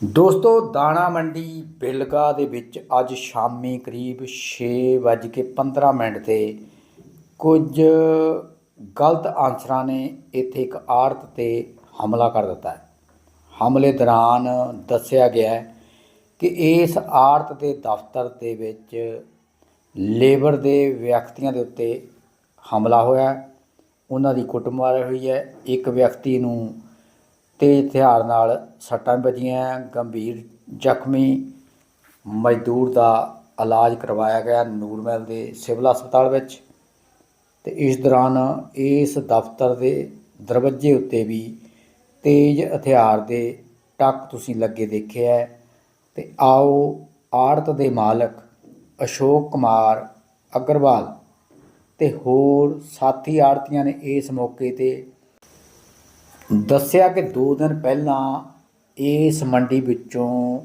ਦੋਸਤੋ, ਦਾਣਾ ਮੰਡੀ ਬਿਲਗਾ ਦੇ ਵਿੱਚ ਅੱਜ ਸ਼ਾਮੀ ਕਰੀਬ 6:15 ਮਿੰਟ ਤੇ ਕੁਝ ਗਲਤ ਆਨਸਰਾਂ ਨੇ ਇੱਥੇ ਇੱਕ ਆੜਤ ਤੇ ਹਮਲਾ ਕਰ ਦਿੱਤਾ ਹੈ। ਹਮਲੇ ਦੌਰਾਨ ਦੱਸਿਆ ਗਿਆ ਹੈ ਕਿ ਇਸ ਆੜਤ ਦੇ ਦਫ਼ਤਰ ਦੇ ਵਿੱਚ ਲੇਬਰ ਦੇ ਵਿਅਕਤੀਆਂ ਦੇ ਉੱਤੇ ਹਮਲਾ ਹੋਇਆ ਉਹਨਾਂ ਦੀ ਕੁੱਟਮਾਰ ਹੋਈ ਹੈ। ਇੱਕ ਵਿਅਕਤੀ ਨੂੰ ਤੇਜ਼ ਹਥਿਆਰ ਨਾਲ ਸੱਟਾਂ ਵੱਜੀਆਂ। ਗੰਭੀਰ ਜ਼ਖਮੀ ਮਜ਼ਦੂਰ ਦਾ ਇਲਾਜ ਕਰਵਾਇਆ ਗਿਆ ਨੂਰਮਹਿਲ ਦੇ ਸਿਵਲ ਹਸਪਤਾਲ ਵਿੱਚ ਤੇ ਇਸ ਦੌਰਾਨ ਇਸ ਦਫ਼ਤਰ ਦੇ ਦਰਵਾਜ਼ੇ ਉੱਤੇ ਵੀ ਤੇਜ਼ ਹਥਿਆਰ ਦੇ ਟੱਕ ਤੁਸੀਂ ਲੱਗੇ ਦੇਖਿਆ ਹੈ। ਤੇ ਆਓ, ਆੜਤ ਦੇ ਮਾਲਕ ਅਸ਼ੋਕ ਕੁਮਾਰ ਅਗਰਵਾਲ ਤੇ ਹੋਰ ਸਾਥੀ ਆੜਤੀਆਂ ਨੇ ਇਸ ਮੌਕੇ ਤੇ ਦੱਸਿਆ ਕਿ 2 ਦਿਨ ਪਹਿਲਾਂ ਇਸ ਮੰਡੀ ਵਿੱਚੋਂ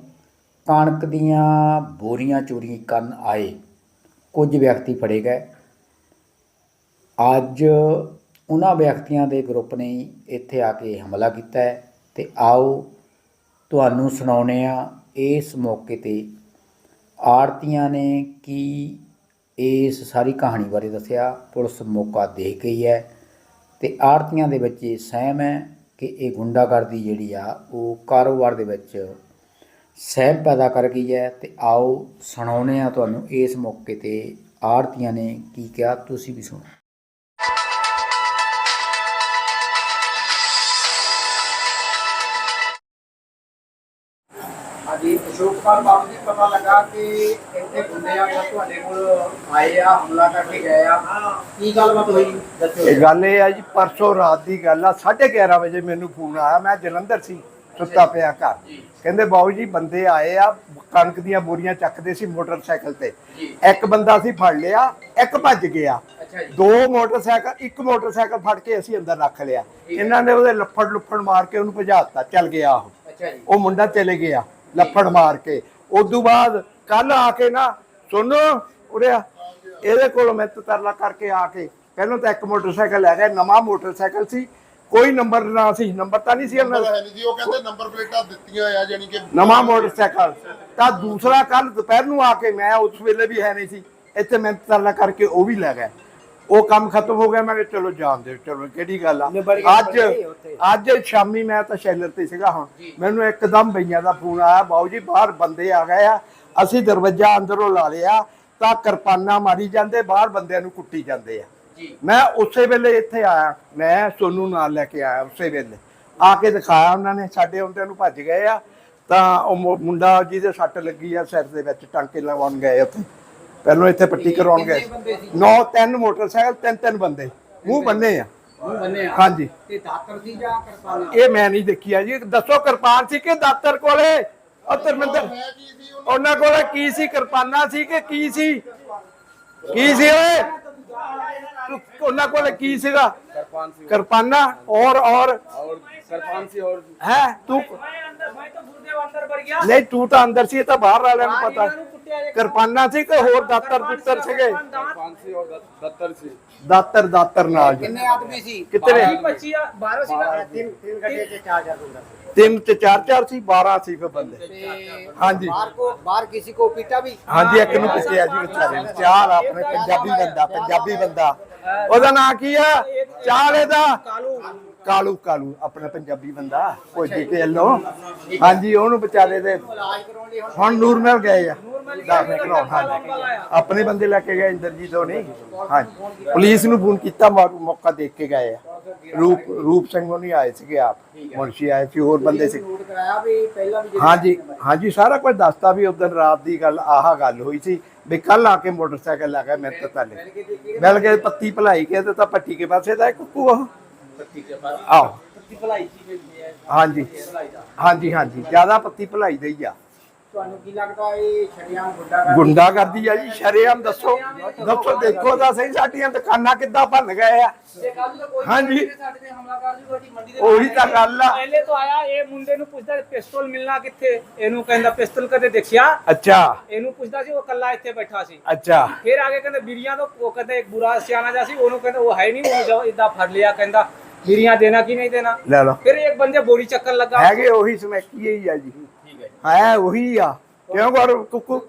ਕਣਕ ਦੀਆਂ ਬੋਰੀਆਂ ਚੋਰੀ ਕਰਨ ਆਏ। ਕੁਝ ਵਿਅਕਤੀ ਫੜੇ ਗਏ। ਅੱਜ ਉਹਨਾਂ ਵਿਅਕਤੀਆਂ ਦੇ ਗਰੁੱਪ ਨੇ ਇੱਥੇ ਆ ਕੇ ਹਮਲਾ ਕੀਤਾ ਹੈ ਤੇ ਆਓ ਤੁਹਾਨੂੰ ਸੁਣਾਉਂਦੇ ਆ ਇਸ ਮੌਕੇ ਤੇ ਆੜਤੀਆਂ ਨੇ ਕੀ ਇਸ ਸਾਰੀ ਕਹਾਣੀ ਬਾਰੇ ਦੱਸਿਆ। ਪੁਲਿਸ ਮੌਕਾ ਦੇ ਗਈ ਹੈ। ਤੇ ਆੜਤੀਆਂ ਦੇ ਵਿੱਚ ਇਹ ਸਹਿਮ ਹੈ ਕਿ ਇਹ ਗੁੰਡਾਗਰਦੀ ਜਿਹੜੀ ਆ, ਉਹ ਕਾਰੋਬਾਰ ਦੇ ਵਿੱਚ ਸਹਿਮ ਪੈਦਾ ਕਰ ਗਈ ਹੈ ਤੇ ਆਓ ਸੁਣਾਉਂਦੇ ਆ ਤੁਹਾਨੂੰ ਇਸ ਮੌਕੇ ਤੇ ਆੜਤੀਆਂ ਨੇ ਕੀ ਕਿਹਾ, ਤੁਸੀਂ ਵੀ ਸੁਣੋ। ਹਾਂਜੀ ਅਸ਼ੋਕ ਕੁਮਾਰ ਬਾਬੂ ਜੀ ਪਤਾ ਲੱਗਾ ਕਿ ਇੱਥੇ ਗੁੰਡੇ ਆ ਕੇ ਤੁਹਾਡੇ ਕੋਲ ਆਏ ਆ ਹਮਲਾ ਕਰਕੇ ਗਏ ਆ। ਕੀ ਗੱਲਬਾਤ ਹੋਈ? ਦੱਸੋ ਇਹ ਗੱਲ ਇਹ ਆ ਜੀ ਪਰਸੋਂ ਰਾਤ ਦੀ ਗੱਲ ਆ 11:30 ਵਜੇ ਮੈਨੂੰ ਫੋਨ ਆਇਆ ਮੈਂ ਜਲੰਧਰ ਸੀ ਸੁੱਤਾ ਪਿਆ ਘਰ। ਕਹਿੰਦੇ ਬਾਊ ਜੀ ਬੰਦੇ ਆਏ ਆ ਕਣਕ ਦੀਆਂ ਬੋਰੀਆਂ ਚੱਕਦੇ ਸੀ ਮੋਟਰਸਾਈਕਲ ਤੇ। ਇੱਕ ਬੰਦਾ ਸੀ ਫੜ ਲਿਆ ਇੱਕ ਭੱਜ ਗਿਆ। ਦੋ ਮੋਟਰਸਾਈਕਲ ਇੱਕ ਮੋਟਰਸਾਈਕਲ ਫੜ ਕੇ ਅਸੀਂ ਅੰਦਰ ਰੱਖ ਲਿਆ। ਇਹਨਾਂ ਨੇ ਉਹਦੇ ਲੱਫੜ ਲੁੱਫੜ ਮਾਰ ਕੇ ਉਹਨੂੰ ਭਜਾਤਾ ਚੱਲ ਗਿਆ ਉਹ। ਉਹ ਮੁੰਡਾ ਚਲੇ ਗਿਆ। ਲੱਫੜ ਮਾਰ ਕੇ। ਉਦੋਂ ਬਾਅਦ ਕੱਲ ਆ ਕੇ ਨਾ ਸੁਣੋ ਉਰੇ ਆ, ਇਹਦੇ ਕੋਲ ਮੈਂ ਤਰਲਾ ਕਰਕੇ ਆ ਕੇ ਪਹਿਲਾਂ ਤਾਂ ਇੱਕ ਮੋਟਰਸਾਈਕਲ ਲੈ ਗਿਆ ਨਵਾਂ ਮੋਟਰਸਾਈਕਲ ਸੀ ਕੋਈ ਨੰਬਰ ਨਾ ਸੀ ਨੰਬਰ ਤਾਂ ਨਹੀਂ ਸੀ ਉਹਨਾਂ ਦਾ। ਜੀ ਉਹ ਕਹਿੰਦੇ ਨੰਬਰ ਪਲੇਟਾਂ ਦਿੱਤੀਆਂ ਆ ਜਾਨੀ ਕਿ ਨਵਾਂ ਮੋਟਰਸਾਈਕਲ। ਤਾਂ ਦੂਸਰਾ ਕੱਲ ਦੁਪਹਿਰ ਨੂੰ ਆ ਕੇ ਮੈਂ ਉਸ ਵੇਲੇ ਵੀ ਹੈ ਨਹੀਂ ਸੀ ਇੱਥੇ ਮੈਂ ਤਰਲਾ ਕਰਕੇ ਉਹ ਵੀ ਲੈ ਗਿਆ। ਉਹ ਕੰਮ ਖਤਮ ਹੋ ਗਿਆ ਮੈਂ ਕਿਹਾ ਚਲੋ ਜਾਣ ਦਿਓ ਚਲੋ ਕਿਹੜੀ ਗੱਲ ਆ। ਅੱਜ ਅੱਜ ਸ਼ਾਮੀ ਮੈਂ ਤਾਂ ਸ਼ੈਲਰ ਤੇ ਸੀਗਾ ਹੁਣ। ਮੈਨੂੰ ਇੱਕਦਮ ਬਈਆਂ ਦਾ ਫੋਨ ਆਇਆ ਬਾਊ ਜੀ ਬਾਹਰ ਬੰਦੇ ਆ ਗਏ ਆ ਅਸੀਂ ਦਰਵਾਜ਼ਾ ਅੰਦਰੋਂ ਲਾ ਲਿਆ ਤਾਂ ਕਿਰਪਾਨਾਂ ਮਾਰੀ ਜਾਂਦੇ ਬਾਹਰ ਬੰਦਿਆਂ ਨੂੰ ਕੁੱਟੀ ਜਾਂਦੇ ਆ। ਮੈਂ ਉਸੇ ਵੇਲੇ ਇੱਥੇ ਆਇਆ ਮੈਂ ਸੋਨੂੰ ਨਾਲ ਲੈ ਕੇ ਆਇਆ ਉਸੇ ਵੇਲੇ। ਆ ਕੇ ਦਿਖਾਇਆ ਉਹਨਾਂ ਨੇ ਸਾਡੇ ਹੁੰਦਿਆਂ ਨੂੰ ਭੱਜ ਗਏ ਆ। ਤਾਂ ਉਹ ਮੁੰਡਾ ਜਿਹਦੇ ਸੱਟ ਲੱਗੀ ਆ ਸਿਰ ਦੇ ਵਿੱਚ ਟਾਂਕੇ ਲਗਾਉਣ ਗਏ ਉੱਥੇ। पहलो इतने पट्टी करवा गए नौ तीन मोटरसाइकिल तीन तीन बंद मूह बने हाँ जी ये मैं नहीं देखी है जी दसो कृपान सी दातर को धरमिंदर उन्होंने की कृपाना और, और, और, तू तो अंदर पता ਕਿਰਪਾਨਾਂ ਸੀ ਕਿ ਹੋਰ ਦਾਤਰ ਪੁੱਤਰ ਸੀਗੇ? ਸੀ ਔਰ ਦਤਰ ਸੀ ਦਾਤਰ ਦਾਤਰ ਨਾਲ। ਕਿੰਨੇ ਆਦਮੀ ਸੀ? ਕਿਤਨੇ? 25 12 ਸੀ ਤਿੰਨ ਤਿੰਨ ਗੱਡੇ ਤੇ ਚਾਰ ਚਾਰ ਹੁੰਦਾ ਸੀ। ਤਿੰਨ ਤੇ ਚਾਰ ਚਾਰ ਸੀ 12 ਸੀ ਫਿਰ ਬੰਦੇ। ਹਾਂਜੀ। ਬਾਹਰ ਕੋ ਬਾਹਰ ਕਿਸੇ ਕੋ ਪੀਟਾ ਵੀ? ਹਾਂਜੀ ਇੱਕ ਨੂੰ ਪੁੱਛਿਆ ਜੀ ਵਿਚਾਰੇ ਚਾਰ ਆਪਣੇ ਪੰਜਾਬੀ ਬੰਦਾ ਪੰਜਾਬੀ ਬੰਦਾ। ਉਹਦਾ ਨਾਂ ਕੀ ਆ? ਚਾਰ ਇਹਦਾ ਕਾਲੂ। ਕਾਲੂ ਕਾਲੂ, ਆਪਣਾ ਪੰਜਾਬੀ ਬੰਦਾ ਕੋਈ ਕੇ ਵੱਲੋਂ। ਹਾਂਜੀ, ਉਹਨੂੰ ਵਿਚਾਰੇ ਦੇ ਹੁਣ ਹੁਣ ਗਏ ਆ। ਦਾਖਲ ਕਰਾਉਣ ਹਾਂਜੀ। ਆਪਣੇ ਬੰਦੇ ਲੈ ਕੇ ਗਏ ਇੰਦਰਜੀਤ ਉਹ ਹਾਂਜੀ। ਪੁਲਿਸ ਨੂੰ ਫੋਨ ਕੀਤਾ ਮੌਕਾ ਦੇਖ ਕੇ ਗਏ ਆ। ਰੂਪ ਰੂਪ ਸਿੰਘ ਉਹ ਆਏ ਸੀਗੇ ਆਪ। ਮੁਨਸ਼ੀ ਆਏ ਸੀ, ਹੋਰ ਬੰਦੇ ਸੀ। ਹਾਂਜੀ ਹਾਂਜੀ, ਸਾਰਾ ਕੁਝ ਦੱਸਤਾ ਵੀ ਉਦੋਂ ਰਾਤ ਦੀ ਗੱਲ, ਆਹ ਗੱਲ ਹੋਈ ਸੀ ਵੀ ਕੱਲ ਆ ਕੇ ਮੋਟਰਸਾਈਕਲ ਲਾ ਕੇ ਮੇਰੇ ਤੋਂ ਤਾਲੇ ਮਿਲ ਕੇ ਪੱਤੀ ਭਲਾਈ ਕੇ ਤੇ ਤਾਂ ਪੱਟੀ ਕੇ ਪਾਸੇ ਦਾ ਕੁੱਕੂ ਉਹ। ਆਹ। ਪੱਤੀ ਭਲਾਈ ਸੀ ਮਿਲਦੀ ਹੈ ਹਾਂਜੀ। ਭਲਾਈ ਦਾ। ਹਾਂਜੀ ਹਾਂਜੀ। ਜ਼ਿਆਦਾ ਪੱਤੀ ਭਲਾਈ ਦਾ ਹੀ ਆ। ਤੁਹਾਨੂੰ ਕੀ ਲੱਗਦਾ ਇਹ ਛੜੀਆਂ ਗੁੱਡਾ ਕਰ ਗੁੰਡਾ ਕਰਦੀ ਆ ਜੀ ਸ਼ਰੇਆਮ ਦੱਸੋ। ਦੱਸੋ ਦੇਖੋ ਤਾਂ ਸਹੀ ਸਾਡੀਆਂ ਦੁਕਾਨਾਂ ਕਿੱਦਾਂ ਭੰਨ ਗਏ ਆ। ਹਾਂਜੀ। ਸਾਡੇ ਤੇ ਹਮਲਾ ਕਰ ਜੂ ਤੁਹਾਡੀ ਮੰਡੀ ਦੇ ਉਹੀ ਤਾਂ ਗੱਲ ਆ। ਪਹਿਲੇ ਤੋਂ ਆਇਆ ਇਹ ਮੁੰਡੇ ਨੂੰ ਪੁੱਛਦਾ ਪਿਸਤੌਲ ਮਿਲਣਾ ਕਿੱਥੇ? ਇਹਨੂੰ ਕਹਿੰਦਾ ਪਿਸਤੌਲ ਕਦੇ ਦੇਖਿਆ? ਅੱਛਾ। ਇਹਨੂੰ ਪੁੱਛਦਾ ਸੀ ਉਹ ਕੱਲਾ ਇੱਥੇ ਬੈਠਾ ਸੀ। ਅੱਛਾ। ਫਿਰ ਆਗੇ ਕਹਿੰਦੇ ਬੀੜੀਆਂ ਤੋਂ ਉਹ ਕਹਿੰਦਾ ਇੱਕ ਬੁਰਾ ਸਿਆਣਾ ਜਿਹਾ ਸੀ ਉਹਨੂੰ ਕਹਿੰਦਾ ਉਹ ਹੈ ਨਹੀਂ ਉਹ ਜੋ ਇਦਾਂ ਫੜ ਲਿਆ ਕਹਿੰਦਾ। गिरिया देना कि नहीं देना ਲੈ ਲਓ फिर एक बंदे बोरी चक्कर लगा ਹੈਗੇ ਉਹੀ ਸਮੈਕੀ ਹੀ ਆ ਜੀ ਹੈ ਉਹੀ ਆ ਕਿਉਂ ਕਰ ਕੁੱਕੂ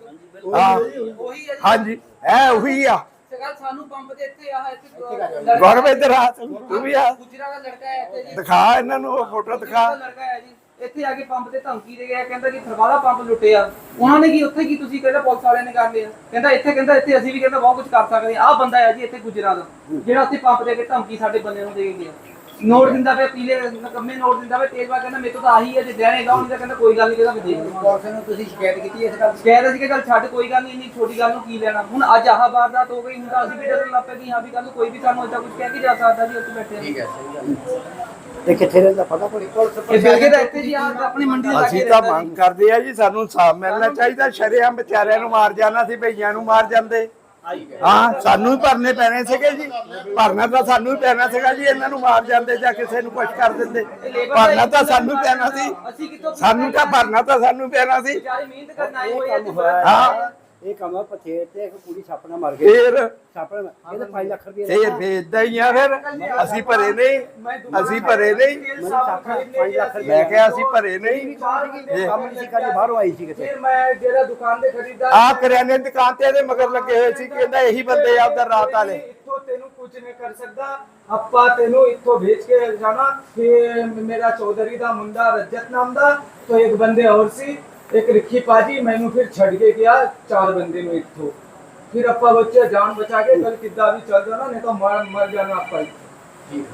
ਹਾਂ वही है ਹਾਂਜੀ ਹੈ ਉਹੀ ਆ सरकार सानू पंप दे ਇੱਥੇ ਆ ਇੱਥੇ ਗੌਰਵ ਇੱਧਰ ਆ ਤੂੰ ਵੀ ਆ ਗੁਜਰਾ ਦਾ ਲੜਕਾ ਹੈ ਇੱਥੇ ਜੀ ਦਿਖਾ ਇਹਨਾਂ ਨੂੰ ਉਹ ਫੋਟੋ ਦਿਖਾ ਦਾ ਲੜਕਾ ਹੈ ਜੀ ਇੱਥੇ ਆ ਕੇ ਪੰਪ ਤੇ ਧਮਕੀ ਦੇ ਗਿਆ ਕਹਿੰਦਾ ਕਿ ਫਰਵਾਲਾ ਪੰਪ ਲੁੱਟਿਆ ਉਹਨਾਂ ਨੇ ਕੀ ਉੱਥੇ ਕੀ ਤੁਸੀਂ ਕਹਿੰਦਾ ਪੁਲਿਸ ਵਾਲਿਆਂ ਨੇ ਕਰ ਲਿਆ ਕਹਿੰਦਾ ਇੱਥੇ ਕਹਿੰਦਾ ਇੱਥੇ ਅਸੀਂ ਵੀ ਕਹਿੰਦਾ ਬਹੁਤ ਕੁਝ ਕਰ ਸਕਦੇ ਆਹ ਬੰਦਾ ਹੈ ਜੀ ਇੱਥੇ ਗੁਜਰਾ ਦਾ ਜਿਹੜਾ ਉੱਥੇ ਪੰਪ ਦੇ ਕੇ ਧਮਕੀ ਸਾਡੇ ਬੰਦੇ ਨੂੰ ਦੇ ਕੇ ਗਿਆ ਨੋਟ ਦਿੰਦਾ ਪਿਆ ਪੀਲੇ ਕੰਮੇ ਨੋਟ ਦਿੰਦਾ ਪਿਆ ਤੇਜਵਾ ਕਹਿੰਦਾ ਮੇਰੇ ਤੋਂ ਤਾਂ ਆਹੀ ਹੈ ਜੇ ਦੇਣੇਗਾ ਉਹਨੇ ਤਾਂ ਕਹਿੰਦਾ ਕੋਈ ਗੱਲ ਨਹੀਂ ਕਹਿੰਦਾ ਮੈਂ ਦੇ ਦੂੰਗਾ ਪੁਲਿਸ ਨੂੰ ਤੁਸੀਂ ਸ਼ਿਕਾਇਤ ਕੀਤੀ ਇਸ ਗੱਲ ਦੀ? ਕਹਿ ਰਹੇ ਸੀ ਕਿ ਗੱਲ ਛੱਡ ਕੋਈ ਗੱਲ ਨਹੀਂ ਇੰਨੀ ਛੋਟੀ ਗੱਲ ਨੂੰ ਕੀ ਲੈਣਾ? ਹੁਣ ਅੱਜ ਆਹ ਵਾਰਦਾਤ ਹੋ ਗਈ ਹੁਣ ਤਾਂ ਅਸੀਂ ਵੀ ਡਰਨ ਲੱਗ ਪਏ ਕਿ ਹਾਂ ਵੀ ਕੱਲ ਨੂੰ ਕੋਈ ਵੀ ਸਾਨੂੰ ਏਦਾਂ ਕੁਝ ਕਹਿ ਕੇ ਜਾ ਸਕਦਾ ਜੀ ਉੱਥੇ ਬੈਠੇ ਠੀਕ ਹੈ ਸਹੀ ਗੱਲ ਤੇ ਕਿੱਥੇ ਰਹਿੰਦਾ ਪਤਾ ਕੋਈ? ਪੁਲਿਸ ਇਹ ਬਿਲਗੇ ਦਾ ਇੱਥੇ ਜੀ ਆਹ ਆਪਣੀ ਮੰਡੀ ਦੇ ਲਾਗੇ ਅਸੀਂ ਤਾਂ। ਮੰਗ ਕਰਦੇ ਆ ਜੀ ਸਾਨੂੰ ਇਨਸਾਫ ਮਿਲਣਾ ਚਾਹੀਦਾ ਸ਼ਰੇਆਮ ਵਿਚਾਰਿਆਂ ਨੂੰ ਮਾਰ ਜਾਣਾ ਸੀ ਭਈਆਂ ਨੂੰ ਮਾਰ ਜਾਂਦੇ। ਹਾਂ ਸਾਨੂੰ ਹੀ ਭਰਨੇ ਪੈਣੇ ਸੀਗੇ ਜੀ। ਭਰਨਾ ਤਾਂ ਸਾਨੂੰ ਹੀ ਪੈਣਾ ਸੀਗਾ ਜੀ ਇਹਨਾਂ ਨੂੰ ਮਾਰ ਜਾਂਦੇ ਜਾਂ ਕਿਸੇ ਨੂੰ ਕੁਝ ਕਰ ਦਿੰਦੇ। ਭਰਨਾ ਤਾਂ ਸਾਨੂੰ ਹੀ ਪੈਣਾ ਸੀ। ਸਾਨੂੰ ਤਾਂ ਭਰਨਾ ਤਾਂ ਸਾਨੂੰ ਹੀ ਪੈਣਾ ਸੀ। ਹਾਂ। ਇਹ ਕੰਮ ਪਥੇਰ ਤੇ ਇੱਕ ਕੁੜੀ ਛਾਪਣਾ ਮਰ ਗਈ। ਫੇਰ? ਛਾਪਣ ਇਹਦੇ 5 ਲੱਖ ਰੁਪਏ ਫੇਰ ਵੇਚਦਾ ਹੀ ਆ ਫਿਰ। ਅਸੀਂ ਭਰੇ ਨਹੀਂ। ਅਸੀਂ ਭਰੇ ਨਹੀਂ। ਮੈਂ ਕਿਹਾ ਅਸੀਂ ਭਰੇ ਨਹੀਂ। ਕੰਮ ਨਹੀਂ ਸੀ ਕਰਨੀ ਬਾਹਰੋਂ ਆਈ ਸੀ ਕਿਤੇ। ਫਿਰ ਮੈਂ ਜਿਹੜਾ ਦੁਕਾਨ ਦੇ ਖਰੀਦਦਾਰ ਆ ਕਰਿਆਨੇ ਦੀ ਦੁਕਾਨ ਤੇ ਇਹਦੇ ਮਗਰ ਲੱਗੇ ਹੋਏ ਸੀ ਕਹਿੰਦਾ ਇਹੀ ਬੰਦੇ ਆ ਉਧਰ ਰਾਤ ਵਾਲੇ। ਇੱਥੋਂ ਤੈਨੂੰ ਕੁਝ ਨਹੀਂ ਕਰ ਸਕਦਾ। ਆਪਾਂ ਤੈਨੂੰ ਇੱਥੋਂ ਭੇਜ ਕੇ ਜਾਣਾ ਕਿ ਮੇਰਾ ਚੌਧਰੀ ਦਾ ਮੁੰਡਾ ਰਜਤ ਨਾਮ ਦਾ ਤੋਂ ਇੱਕ ਬੰਦੇ ਹੋਰ ਸੀ। ਇੱਕ ਰਿੱਖੀ ਪਾਜੀ ਮੈਨੂੰ ਫਿਰ ਛੱਡ ਕੇ ਗਿਆ ਚਾਰ ਬੰਦੇ ਨੂੰ ਇੱਥੋਂ। ਫਿਰ ਆਪਾਂ ਬੱਚੇ ਜਾਨ ਬਚਾ ਕੇ ਕੱਲ ਕਿੱਦਾਂ ਵੀ ਚੱਲ ਜਾਣਾ ਨਹੀਂ ਤਾਂ ਮਰ ਮਰ ਜਾਣਾ ਆਪਾਂ ਹੀ।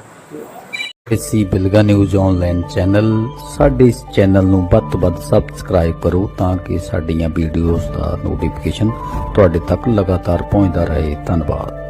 ਇਸੀ ਬਿਲਗਾ ਨਿਊਜ਼ ਆਨਲਾਈਨ ਚੈਨਲ ਸਾਡੇ ਇਸ ਚੈਨਲ ਨੂੰ ਵੱਧ ਤੋਂ ਵੱਧ ਸਬਸਕ੍ਰਾਈਬ ਕਰੋ ਤਾਂ ਕਿ ਸਾਡੀਆਂ ਵੀਡੀਓਜ਼ ਦਾ ਨੋਟੀਫਿਕੇਸ਼ਨ ਤੁਹਾਡੇ ਤੱਕ ਲਗਾਤਾਰ ਪਹੁੰਚਦਾ ਰਹੇ। ਧੰਨਵਾਦ।